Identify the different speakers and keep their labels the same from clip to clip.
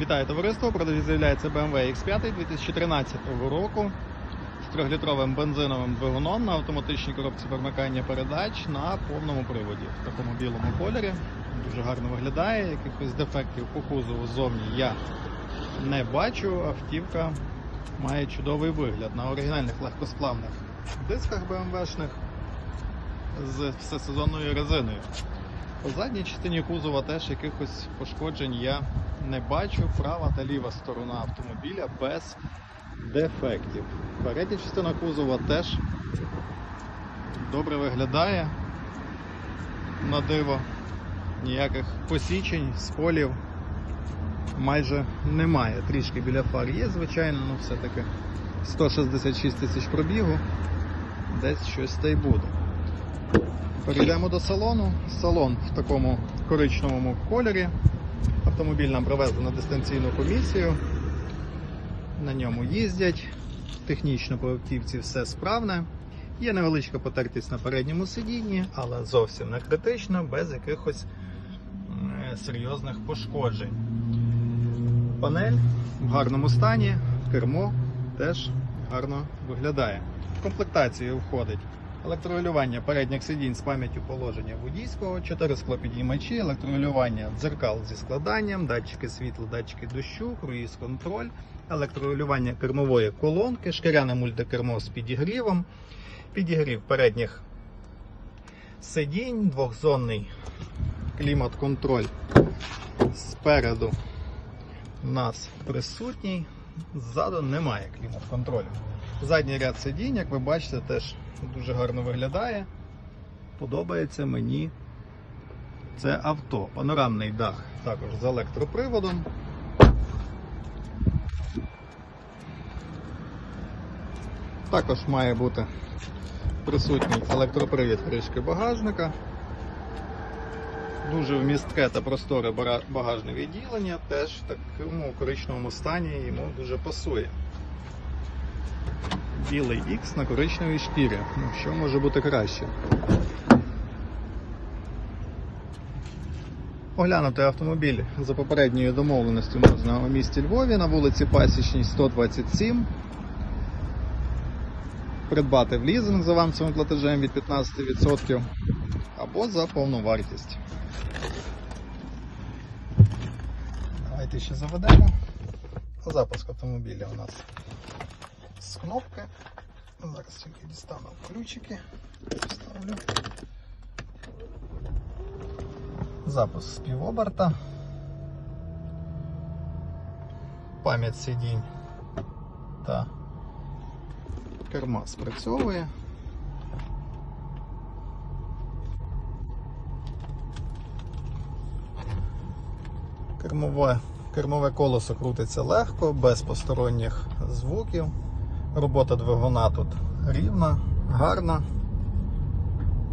Speaker 1: Вітаю товариство! Продавець з'являється BMW X5 2013 року з 3-літровим бензиновим двигуном на автоматичній коробці перемикання передач на повному приводі в такому білому кольорі. Дуже гарно виглядає. Якихось дефектів по кузову ззовні я не бачу. Автівка має чудовий вигляд на оригінальних легкосплавних дисках BMW-шних з всесезонною резиною. По задній частині кузова теж якихось пошкоджень я не бачу. Права та ліва сторона автомобіля без дефектів. Передня частина кузова теж добре виглядає. На диво. Ніяких посічень, сколів майже немає. Трішки біля фар є, звичайно, але все-таки 166 тисяч пробігу. Десь щось та й буде. Перейдемо до салону. Салон в такому коричневому кольорі. Автомобіль нам привезли на дистанційну комісію. На ньому їздять. Технічно по автівці все справне. Є невеличка потертість на передньому сидінні, але зовсім не критично, без якихось е, серйозних пошкоджень. Панель в гарному стані, кермо теж гарно виглядає. В комплектацію входить електрорегулювання передніх сидінь з пам'яттю положення водійського, 4 склопідіймачі, електрорегулювання дзеркал зі складанням, датчики світла, датчики дощу, круїз-контроль, електрорегулювання кермової колонки, шкіряне мультикермо з підігрівом, підігрів передніх сидінь, двохзонний клімат-контроль спереду у нас присутній, ззаду немає клімат-контролю. Задній ряд сидінь, як ви бачите, теж дуже гарно виглядає. Подобається мені це авто. Панорамний дах також з електроприводом. Також має бути присутній електропривід кришки багажника. Дуже вмістке та просторе багажне відділення, теж в такому коричневому стані йому дуже пасує. Білий X на коричневій шкірі. Ну, що може бути краще? Оглянути автомобіль за попередньою домовленістю можна у місті Львові на вулиці Пасічній 127. Придбати в лізинг за авансовим платежем від 15% або за повну вартість. Давайте ще заведемо. Запуск автомобіля у нас кнопки. Зараз тільки дістану ключики. Вставлю. Запуск з півоберта. Пам'ять сидінь та керма спрацьовує. Кермове, кермове колесо крутиться легко, без посторонніх звуків. Робота двигуна тут рівна, гарна.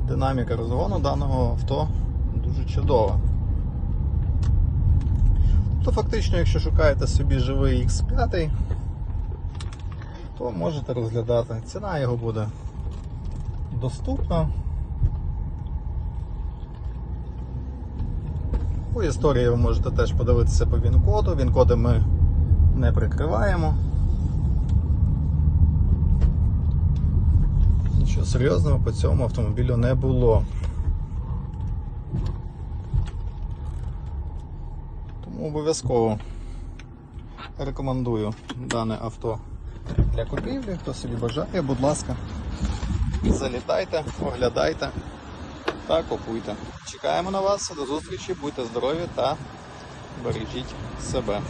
Speaker 1: Динаміка розгону даного авто дуже чудова. То фактично, якщо шукаєте собі живий X5, то можете розглядати. Ціна його буде доступна. У історії ви можете теж подивитися по він-коду. Він-коди ми не прикриваємо. Нічого серйозного по цьому автомобілю не було. Тому обов'язково рекомендую дане авто для купівлі. Хто собі бажає, будь ласка, залітайте, оглядайте та купуйте. Чекаємо на вас. До зустрічі, будьте здорові та бережіть себе.